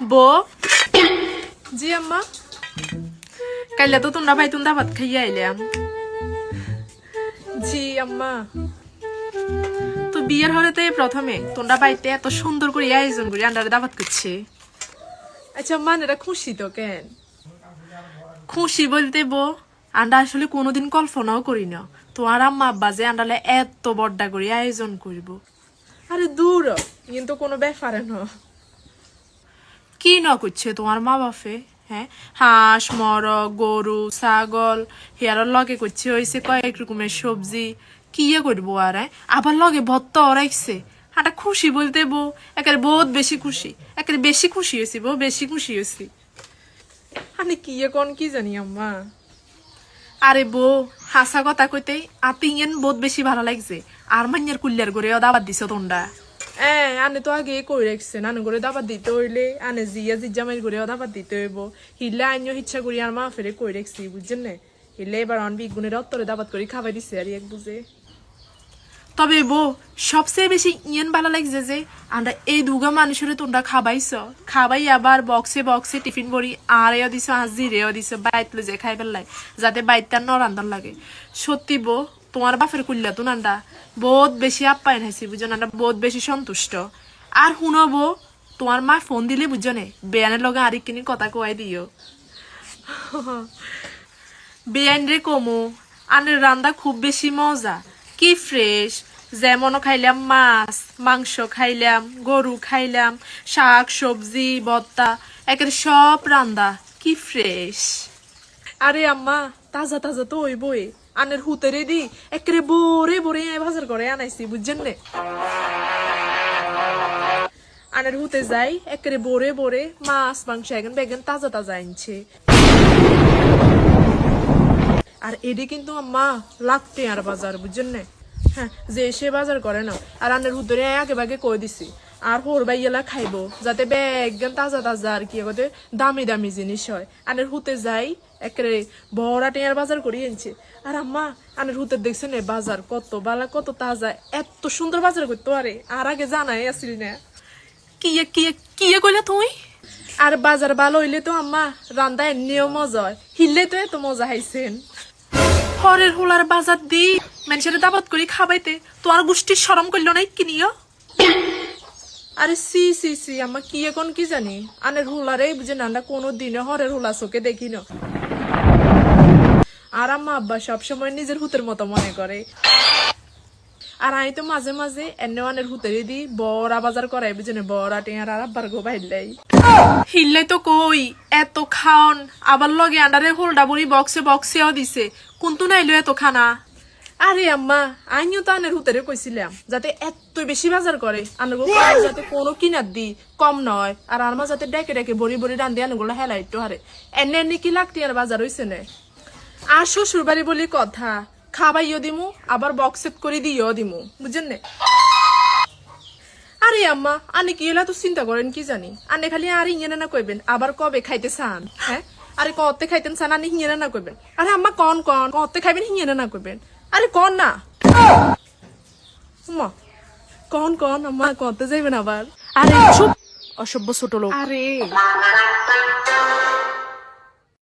বো। জি, আম্মা। কাইলে তো তোমরা ভাই তোমরা ভাত খাইয়ে আইলাম জি, আম্মা। তো বিয়ের হলেতে প্রথমে তোমরা বাড়িতে এত সুন্দর করে আয়োজন করি আন্ডারে দাবাত করছে। আচ্ছা মান এটা খুশি তো কেন? খুশি বলতে বো, আন্ডা আসলে কোনোদিন কল্পনাও করি না। তোমার আম্মা আব্বা যে আন্ডালে এত বড্ডা করে আয়োজন করব। আরে দূর, কিন্তু কোনো ব্যাপারে না। কি ন করছে তোমার মা বাপে হ্যাঁ? হাঁস, মরগ, গরু, ছাগল, হেয়ার লগে করছে হয়েছে কয়েক রকমের সবজি। কি ইয়ে করব আর হ্যাঁ? আবার লগে ভত্ত রাখছে হাঁটা খুশি বলতে বউ একেবারে বহুত বেশি খুশি একেবারে বেশি খুশি হয়েছি বউ, বেশি খুশি হয়েছি আমি কি এখন কি জানি আম্মা। আরে বউ, হাসা কথা কইতে আতিঙেন বহুত বেশি ভালো লাগছে। আর মান্যার কুল্লার করে দাবাত দিছ তোমরা। হ্যাঁ আনে তো আগে কই রাখছেন আনে করে দাবাত দিতে হইলে আনে জিয়া জিজ্জামাইর করে দাবাত দিতে হইব। হিলে আইনও ইচ্ছা করি আর মা ফেরে কই রাখছি, বুঝছেন না? হিলে এবার অন বিগুনের অত্তরে দাবাত করে খাবাই দিছে আর এক বুঝে। তবে বউ, সবচেয়ে বেশি ইয়েন ভালো লাগছে যে, আমরা এই দুগা মানুষের তোমরা খাবাইছ। খাবাই আবার বক্সে বক্সে টিফিন ভরি আর এও দিছ আজি রেও দিছ বাইত যে খাই পেলাই যাতে বাইতটা নরান্দন লাগে। সত্যি বউ তোমার বাপের কুল্লা তো নান্ডা বহুত বেশি আপ্যায়ন হয়েছি বুঝো নান্ডা বহুত বেশি সন্তুষ্ট। আর শুনো বউ তোমার মা ফোন দিলে বুঝছ নে, বেয়ানের লগে আরেক কিনি কথা কয়াই দিও। বেআইন রে কমু, আনের রান্দা খুব বেশি মজা, কি ফ্রেশ যেমন খাইলাম মাছ, মাংস খাইলাম, গরু খাইলাম, শাক, সবজি ভত্তা একের সব রান্দা, কি ফ্রেশ। আরে আম্মা, তাজা তাজা তো ওই বই আনের হুতেরে দি একেরে বরে বরে বাজার করে আনাইছি, বুঝছেন নে? আনের হুতে যাই, একেরে বরে বরে মাছ, মাংস এখন বেগেন তাজা তাজা আনছে। আর এডি কিন্তু আম্মা লাগতে আর বাজার, বুঝছেন না? হ্যাঁ যে সে বাজার করে না। আর আনের হুদরে আগে বাগে কই দিছি? আর হোর বাইয়েলা খাইবো, যাতে ব্যাগন তাজা তাজা আর কি এগোতে দামি দামি জিনিস হয়। আনের হুতে যাই একেবারে বড়া টেয়ার বাজার করি এনেছে আর আম্মা আনের হুতে দেখছেন এ বাজার কত বালা, কত তাজা, এত সুন্দর বাজার করতো আরে আর আগে জানাই আসিল না? কি কি কি কইলা তুই? আর বাজার ভালো হইলে তো আম্মা রান্দা এমনিও মজা হয়। হিললে তো এত মজা হাইছেন হরের হোলার বাজার দি, মানুষের দাবাত করে খাবাইতে। তোমার গোষ্ঠীর সরম করল নাই কিনিও আরে সি সি সি আমার কি এখন কি জানি? আনের হুলারে বুঝে নান্ডা কোনো দিনে হরের হুলা চোখে দেখি না। আর আম্মা আব্বা সবসময় নিজের হুতের মতো মনে করে। আর আমি তো মাঝে মাঝে এনে অনের হুতেরে দি বড়া বাজার করাই বুঝেনে বড়া টেয়ার আর আব্বার গো ভাইলাই হিললাই তো কই, এত খাওন, আবার লগে আন্ডারে হোলডা বুড়ি বক্সে বক্সেও দিছে, কোনটো নাইলো এত খানা আরে আম্মা আইনিও তো আনের হুতেরে কইছিলাম, যাতে এত বেশি বাজার করে। আনগো যাতে কোনো কিনার দি কম নয়। আর আরমা যাতে ডেকে ডেকে বড়ি বড়ি রান্ধি আনগুলো হেলাই একটু হারে। এনে এনে কি লাগতি আর বাজার হইছে না? আর শ্বশুর বাড়ি বলি কথা, খাবাইও দিমু, আবার বক্সেট করে দিও দিমু। বুঝছেন না? আরে আম্মা, আনে কি হলে তো চিন্তা করেন কি জানি? আনে খালি আর ইংনে না কইবেন, আবার কবে খাইতে চান হ্যাঁ? আরে কতে খাইতেন চান, আনে হিঙেনে না কইবেন। আরে আম্মা, কন কন কতে খাইবেন হিঙেনে না কইবেন। আরে কন না। মা কন কন মা কতে যাইবেন আবার। আরে চুপ। অসভ্য ছোট লোক। আরে।